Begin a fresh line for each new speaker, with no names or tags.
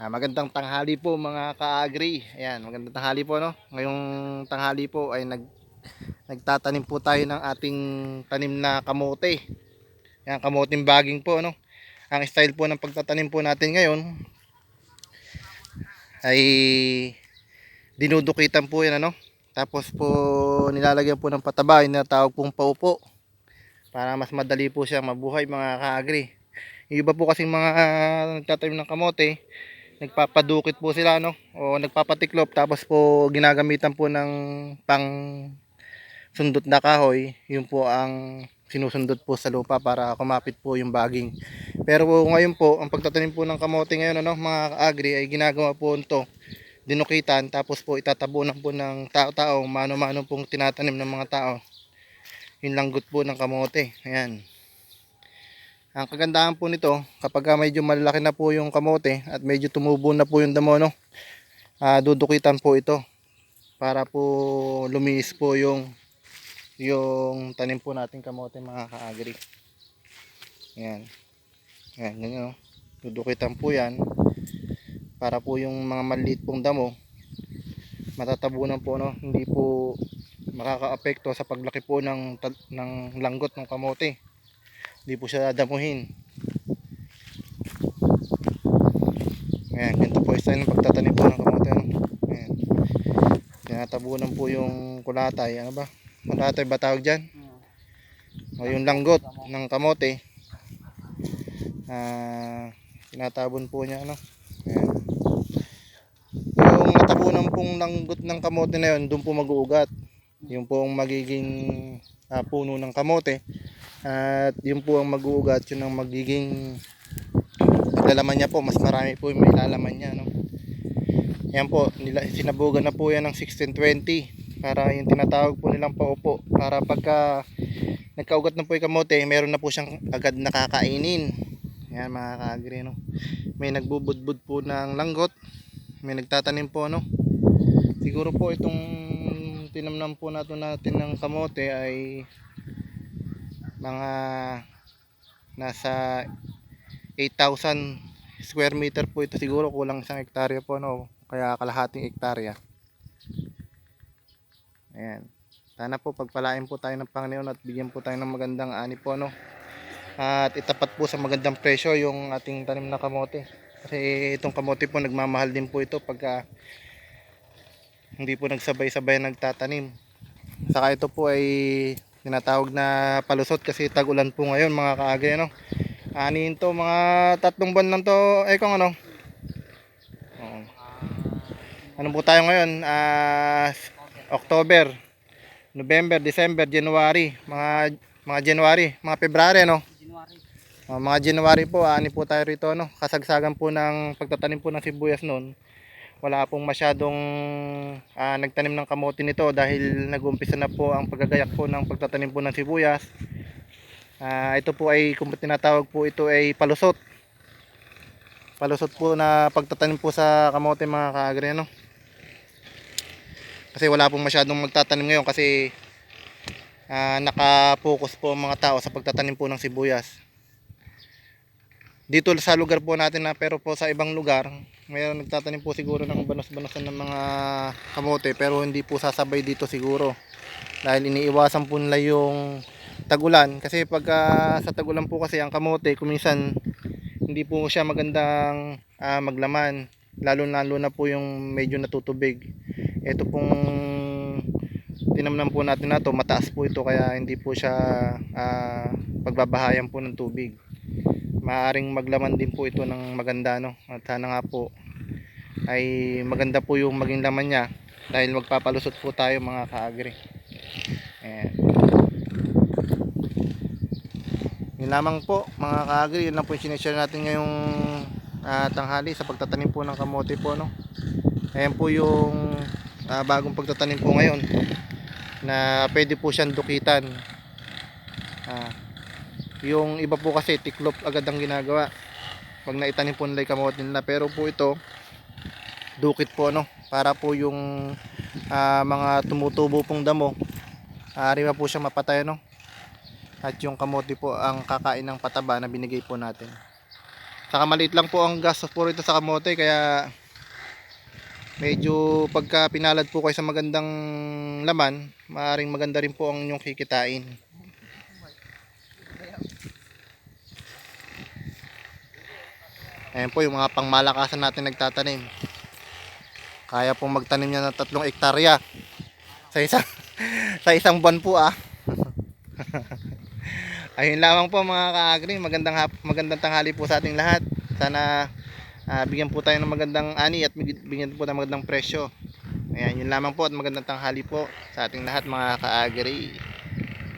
Ah, magandang tanghali po mga ka-agri. Ayan, magandang tanghali po no. Ngayong tanghali po ay nag nagtatanim po tayo ng ating tanim na kamote. Ayan, kamoting baging po no. Ang style po ng pagtatanim po natin ngayon ay dinudukitan po yan ano. Tapos po nilalagyan po ng pataba, yung tinatawag pong paupo. Para mas madali po siya mabuhay mga ka-agri. Yung iba po kasing mga ah, nagtatanim ng kamote, nagpapadukit po sila no? O nagpapatiklop. Tapos po ginagamitan po ng pang sundot na kahoy. Yun po ang sinusundot po sa lupa para kumapit po yung baging. Pero po, ngayon po ang pagtatanim po ng kamote ngayon ano mga agri ay ginagawa po ito dinukitan tapos po itatabunan po ng tao-tao mano-mano pong tinatanim ng mga tao. Yung langgot po ng kamote. Ayan ang kagandahan po nito, kapag medyo malalaki na po yung kamote at medyo tumubo na po yung damo, no, ah, dudukitan po ito para po lumis po yung yung tanim po natin kamote mga kaagri. Ayan. Ayan, ganyan, no. Dudukitan po yan para po yung mga maliit pong damo matatabunan po no hindi po makakaapekto sa paglaki po ng ng langgot ng kamote hindi po siya dadamuhin. Ayan, ganito po isa ng pagtatanim po ng kamote. Ayan. Tinatabunan po yung kulatay. Ano ba? Kulatay ba tawag dyan? O yung langgot ng kamote. Ah, tinatabon po niya. Ano? Ayan. Yung natabunan pong langgot ng kamote na yun, doon po mag-uugat. Yung pong magiging ah, puno ng kamote. At yun po ang mag-uugat, yun ang magiging paglalaman niya po, mas marami po yung may lalaman niya. No? Yan po, nila, sinabugan na po yan ng 1620 para yung tinatawag po nilang paupo. Para pagka nagkaugat na po yung kamote, meron na po siyang agad nakakainin. Yan mga kaagri. No? May nagbubudbud po ng langgot. May nagtatanim po. No? Siguro po itong tinamnam po natin natin ng kamote ay mga nasa 8,000 square meter po ito siguro kulang isang hektarya po no? Kaya kalahating hektarya. Ayan. Sana po pagpalain po tayo ng Panginoon at bigyan po tayo ng magandang ani po no? At itapat po sa magandang presyo yung ating tanim na kamote. Kasi itong kamote po nagmamahal din po ito pagka hindi po nagsabay-sabay nagtatanim. Saka ito po ay tinatawag na palusot kasi tag-ulan po ngayon mga kaagay ano? Anin to mga tatlong buwan lang to eh kung ano? Ano po tayo ngayon? Ah October November, December, January mga mga January, mga February no
January.
Ah, mga January po ani po tayo rito no kasagsagan po ng pagtatanim po ng sibuyas noon wala pong masyadong ah, nagtanim ng kamote nito dahil nag-umpisa na po ang paggagayak po ng pagtatanim po ng sibuyas. Ah, ito po ay kung tinatawag po ito ay palusot. Palusot po na pagtatanim po sa kamote mga kaagri ano. Kasi wala pong masyadong magtatanim ngayon kasi ah, naka-focus po ang mga tao sa pagtatanim po ng sibuyas dito sa lugar po natin na pero po sa ibang lugar mayroon nagtatanim po siguro ng banos-banosan ng mga kamote pero hindi po sasabay dito siguro. Dahil iniiwasan po nila yung tagulan. Kasi pagka sa tagulan po kasi ang kamote kuminsan hindi po siya magandang ah, maglaman. Lalo lalo na po yung medyo natutubig. Ito pong tinamnan po natin na to mataas po ito kaya hindi po siya ah, pagbabahayan po ng tubig maaring maglaman din po ito ng maganda no? At sana nga po ay maganda po yung maging laman niya dahil magpapalusot po tayo mga kaagri. Ayan. yun lamang po mga kaagri. Yun lang po yung sinishare natin ngayong ah, tanghali sa pagtatanim po ng kamote po no? Ayan po yung ah, bagong pagtatanim po ngayon na pwede po siyang dukitan. Ah, yung iba po kasi tiklop agad ang ginagawa. Pag naitanim po nila yung kamote nila. Pero po ito dukit po no para po yung ah, mga tumutubo pong damo ari pa po siya mapatay no at yung kamote po ang kakain ng pataba na binigay po natin. Saka maliit lang po ang gastos po rito sa kamote kaya medyo pagka pinalad po kayo sa magandang laman, maaring maganda rin po ang inyong kikitain. Ayan po yung mga pangmalakasan natin nagtatanim. Kaya pong magtanim niya ng tatlong ektarya sa isang sa isang buwan po ah. Ayun lamang po mga ka-agri, magandang magandang tanghali po sa ating lahat. Sana ah, bigyan po tayo ng magandang ani at big- bigyan po tayo ng magandang presyo. Ayan, yun lamang po at magandang tanghali po sa ating lahat mga ka-agri.